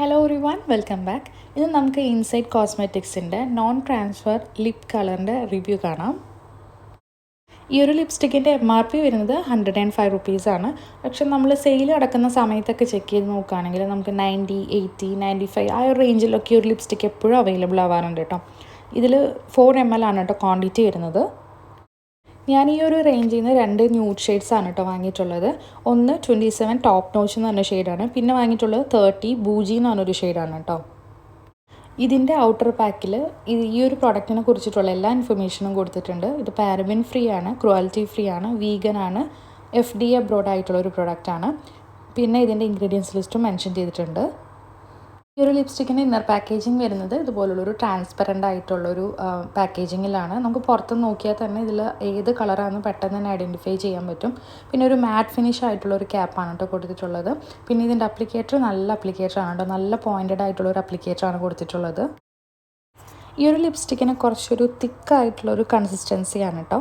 Hello one welcome back ഇന്ന് നമുക്ക് inside കോസ്മെറ്റിക്സിന്റെ നോൺ ട്രാൻസ്ഫർ ലിപ് കളറിന്റെ റിവ്യൂ കാണാം. ഈ ഒരു ലിപ്സ്റ്റിക്കിന്റെ എം ആർ പി വരുന്നത് ഹൺഡ്രഡ് ആൻഡ് ഫൈവ് റുപ്പീസാണ് പക്ഷെ നമ്മൾ സെയിൽ അടക്കുന്ന സമയത്തൊക്കെ ചെക്ക് ചെയ്ത് നോക്കുകയാണെങ്കിൽ നമുക്ക് നയന്റി എയ്റ്റി നയന്റി ഫൈവ് ആ ഒരു റേഞ്ചിലൊക്കെ ഒരു ലിപ്സ്റ്റിക്ക് എപ്പോഴും അവൈലബിൾ ആവാറുണ്ട് കേട്ടോ. ഇതിൽ ഫോർ എം എൽ ആണ് കേട്ടോ ക്വാണ്ടിറ്റി വരുന്നത്. ഞാൻ ഈ ഒരു റേഞ്ചിൽ നിന്ന് രണ്ട് ന്യൂഡ് ഷെയ്ഡ്സ് ആണ് കേട്ടോ വാങ്ങിയിട്ടുള്ളത്. ഒന്ന് ട്വന്റി സെവൻ ടോപ്പ് നോച്ച് എന്ന് പറഞ്ഞ ഷെയ്ഡാണ് പിന്നെ വാങ്ങിയിട്ടുള്ളത് തേർട്ടി ബൂജി എന്ന് പറഞ്ഞൊരു ഷെയ്ഡാണ് കേട്ടോ ഇതിന്റെ ഔട്ടർ പാക്കിൽ ഈ ഒരു പ്രൊഡക്റ്റിനെ കുറിച്ചിട്ടുള്ള എല്ലാ ഇൻഫർമേഷനും കൊടുത്തിട്ടുണ്ട്. ഇത് പാരബിൻ ഫ്രീ ആണ് ക്രുവാലിറ്റി ഫ്രീ ആണ് വീഗൻ ആണ് എഫ് ഡി അബ്രോഡ് ആയിട്ടുള്ള ഒരു പ്രൊഡക്റ്റാണ് പിന്നെ ഇതിന്റെ ഇൻഗ്രീഡിയൻസ് ലിസ്റ്റും മെൻഷൻ ചെയ്തിട്ടുണ്ട്. ഈ ഒരു ലിപ്സ്റ്റിക്കിന്റെ ഇന്നർ പാക്കേജിങ് വരുന്നത് ഇതുപോലുള്ളൊരു ട്രാൻസ്പെറന്റ് ആയിട്ടുള്ളൊരു പാക്കേജിങ്ങിലാണ് നമുക്ക് പുറത്ത് നോക്കിയാൽ തന്നെ ഇതിൽ ഏത് കളറാണെന്ന് പെട്ടെന്ന് തന്നെ ഐഡന്റിഫൈ ചെയ്യാൻ പറ്റും. പിന്നെ ഒരു മാറ്റ് ഫിനിഷ് ആയിട്ടുള്ള ഒരു ക്യാപ്പാണ് കേട്ടോ കൊടുത്തിട്ടുള്ളത്. പിന്നെ ഇതിന്റെ അപ്ലിക്കേറ്റർ നല്ല അപ്ലിക്കേറ്റർ ആണ് കേട്ടോ. നല്ല പോയിന്റഡ് ആയിട്ടുള്ള ഒരു അപ്ലിക്കേറ്റർ ആണ് കൊടുത്തിട്ടുള്ളത്. ഈ ഒരു ലിപ്സ്റ്റിക്കിന് കുറച്ചൊരു തിക്കായിട്ടുള്ളൊരു കൺസിസ്റ്റൻസിയാണ് കേട്ടോ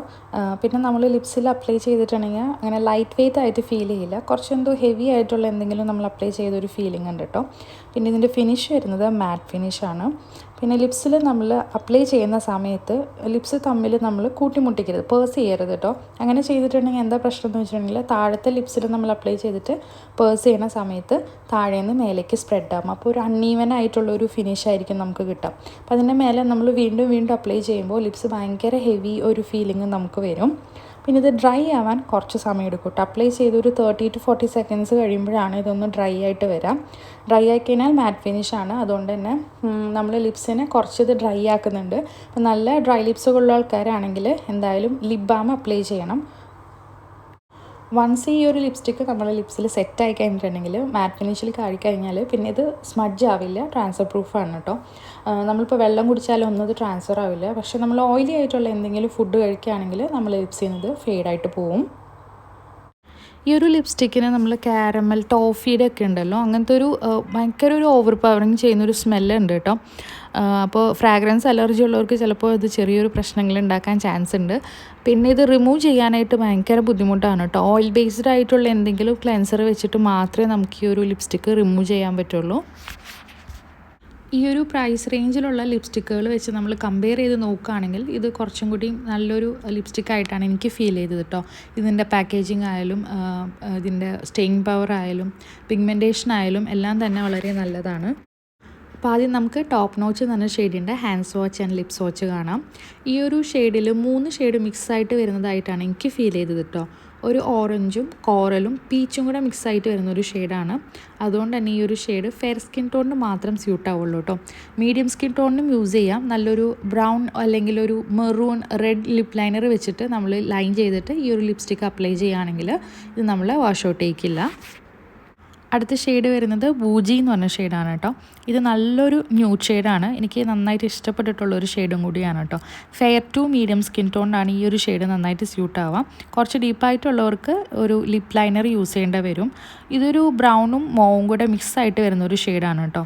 പിന്നെ നമ്മൾ ലിപ്സിൽ അപ്ലൈ ചെയ്തിട്ടുണ്ടെങ്കിൽ അങ്ങനെ ലൈറ്റ് വെയ്റ്റ് ആയിട്ട് ഫീൽ ചെയ്യില്ല. കുറച്ച് എന്തോ ഹെവി ആയിട്ടുള്ള എന്തെങ്കിലും നമ്മൾ അപ്ലൈ ചെയ്തൊരു ഫീലിംഗ് ഉണ്ട് കേട്ടോ പിന്നെ ഇതിന്റെ ഫിനിഷ് വരുന്നത് മാറ്റ് ഫിനിഷാണ് പിന്നെ ലിപ്സിൽ നമ്മൾ അപ്ലൈ ചെയ്യുന്ന സമയത്ത് ലിപ്സ് തമ്മിൽ നമ്മൾ കൂട്ടിമുട്ടിക്കരുത് പേഴ്സ് ചെയ്യരുത് കേട്ടോ. അങ്ങനെ ചെയ്തിട്ടുണ്ടെങ്കിൽ എന്താ പ്രശ്നം എന്ന് വെച്ചിട്ടുണ്ടെങ്കിൽ താഴത്തെ ലിപ്സിൽ നമ്മൾ അപ്ലൈ ചെയ്തിട്ട് പേഴ്സ് ചെയ്യുന്ന സമയത്ത് താഴെ താഴേന്ന് മേലേക്ക് സ്പ്രെഡ് ആകും അപ്പോൾ ഒരു അൺഈവൻ ആയിട്ടുള്ള ഒരു ഫിനിഷ് ആയിരിക്കും നമുക്ക് കിട്ടുക. അപ്പോൾ അതിന്റെ മേലെ നമ്മൾ വീണ്ടും വീണ്ടും അപ്ലൈ ചെയ്യുമ്പോൾ ലിപ്സ് ഭയങ്കര ഹെവി ഒരു ഫീലിംഗ് നമുക്ക് വരും. പിന്നെ ഇത് ഡ്രൈ ആവാൻ കുറച്ച് സമയം എടുക്കും കേട്ടോ. അപ്ലൈ ചെയ്ത് ഒരു തേർട്ടി ടു ഫോർട്ടി സെക്കൻഡ്സ് കഴിയുമ്പോഴാണ് ഇതൊന്ന് ഡ്രൈ ആയിട്ട് വരാം. ഡ്രൈ ആയി കഴിഞ്ഞാൽ മാറ്റ് ഫിനിഷ് ആണ്. അതുകൊണ്ട് തന്നെ നമ്മൾ ലിപ്സിനെ കുറച്ച് ഇത് ഡ്രൈ ആക്കുന്നുണ്ട്. അപ്പോൾ നല്ല ഡ്രൈ ലിപ്സുകളുള്ള ആൾക്കാരാണെങ്കിൽ എന്തായാലും ലിപ് ബാം അപ്ലൈ ചെയ്യണം. വൺസ് ഈ ഒരു ലിപ്സ്റ്റിക്ക് നമ്മുടെ ലിപ്സിൽ സെറ്റ് ആയി കഴിഞ്ഞിട്ടുണ്ടെങ്കിൽ മാറ്റ് ഫിനിഷിൽ കാഴി കഴിഞ്ഞാൽ പിന്നെ ഇത് സ്മഡ്ജ് ആവില്ല ട്രാൻസ്ഫർ പ്രൂഫാണ് കേട്ടോ നമ്മളിപ്പോൾ വെള്ളം കുടിച്ചാലും ഒന്നും ഇത് ട്രാൻസ്ഫർ ആവില്ല. പക്ഷേ നമ്മൾ ഓയിലി ആയിട്ടുള്ള എന്തെങ്കിലും ഫുഡ് കഴിക്കുകയാണെങ്കിൽ നമ്മൾ ലിപ്സിൽ നിന്ന് ഫെയ്ഡായിട്ട് പോവും. ഈ ഒരു ലിപ്സ്റ്റിക്കിന് നമ്മൾ കാരമൽ ടോഫിയുടെ ഒക്കെ ഉണ്ടല്ലോ അങ്ങനത്തെ ഒരു ഭയങ്കര ഒരു ഓവർ പവറിങ് ചെയ്യുന്നൊരു സ്മെല്ലുണ്ട് കേട്ടോ. അപ്പോൾ ഫ്രാഗ്രൻസ് അലർജി ഉള്ളവർക്ക് ചിലപ്പോൾ ഇത് ചെറിയൊരു പ്രശ്നങ്ങൾ ഉണ്ടാക്കാൻ ചാൻസ് ഉണ്ട്. പിന്നെ ഇത് റിമൂവ് ചെയ്യാനായിട്ട് ഭയങ്കര ബുദ്ധിമുട്ടാണ് കേട്ടോ. ഓയിൽ ബേസ്ഡ് ആയിട്ടുള്ള എന്തെങ്കിലും ക്ലെൻസർ വെച്ചിട്ട് മാത്രമേ നമുക്ക് ഈ ഒരു ലിപ്സ്റ്റിക്ക് റിമൂവ് ചെയ്യാൻ പറ്റുള്ളൂ. ഈ ഒരു പ്രൈസ് റേഞ്ചിലുള്ള ലിപ്സ്റ്റിക്കുകൾ വെച്ച് നമ്മൾ കമ്പയർ ചെയ്ത് നോക്കുകയാണെങ്കിൽ ഇത് കുറച്ചും കൂടി നല്ലൊരു ലിപ്സ്റ്റിക് ആയിട്ടാണ് എനിക്ക് ഫീൽ ചെയ്തത് കേട്ടോ ഇതിന്റെ പാക്കേജിങ് ആയാലും ഇതിന്റെ സ്റ്റെയിങ് പവർ ആയാലും പിഗ്മെന്റേഷൻ ആയാലും എല്ലാം തന്നെ വളരെ നല്ലതാണ്. അപ്പോൾ ആദ്യം നമുക്ക് ടോപ്പ് നോച്ച് എന്ന് പറഞ്ഞ ഷെയ്ഡിന്റെ hand swatch and lip swatch കാണാം. ഈ ഒരു ഷെയ്ഡിൽ മൂന്ന് ഷെയ്ഡ് മിക്സ് ആയിട്ട് വരുന്നതായിട്ടാണ് എനിക്ക് ഫീൽ ചെയ്തത് കേട്ടോ ഒരു ഓറഞ്ചും കോറലും പീച്ചും കൂടെ മിക്സ് ആയിട്ട് വരുന്ന ഒരു ഷെയ്ഡാണ് അതുകൊണ്ട് തന്നെ ഈ ഒരു ഷെയ്ഡ് ഫെയർ സ്കിൻ ടോണിന് മാത്രം സ്യൂട്ട് ആവുള്ളൂ കേട്ടോ മീഡിയം സ്കിൻ ടോണിനും യൂസ് ചെയ്യാം. നല്ലൊരു ബ്രൗൺ അല്ലെങ്കിൽ ഒരു മെറൂൺ റെഡ് ലിപ് ലൈനർ വെച്ചിട്ട് നമ്മൾ ലൈൻ ചെയ്തിട്ട് ഈ ഒരു ലിപ്സ്റ്റിക്ക് അപ്ലൈ ചെയ്യുകയാണെങ്കിൽ ഇത് നമ്മൾ വാഷ് ഔട്ട് ചെയ്യിക്കില്ല. അടുത്ത ഷെയ്ഡ് വരുന്നത് ബൂജി എന്ന് പറഞ്ഞ ഷെയ്ഡാണ് കേട്ടോ. ഇത് നല്ലൊരു ന്യൂഡ് ഷെയ്ഡാണ് എനിക്ക് നന്നായിട്ട് ഇഷ്ടപ്പെട്ടിട്ടുള്ള ഒരു ഷെയ്ഡും കൂടിയാണ് കേട്ടോ. ഫെയർ ടു മീഡിയം സ്കിൻ ടോണിനാണ് ഈ ഒരു ഷെയ്ഡ് നന്നായിട്ട് സ്യൂട്ട് ആവാം. കുറച്ച് ഡീപ്പായിട്ടുള്ളവർക്ക് ഒരു ലിപ് ലൈനർ യൂസ് ചെയ്യേണ്ടി വരും. ഇതൊരു ബ്രൗണും മോവും കൂടെ മിക്സ് ആയിട്ട് വരുന്ന ഒരു ഷെയ്ഡാണ് കേട്ടോ.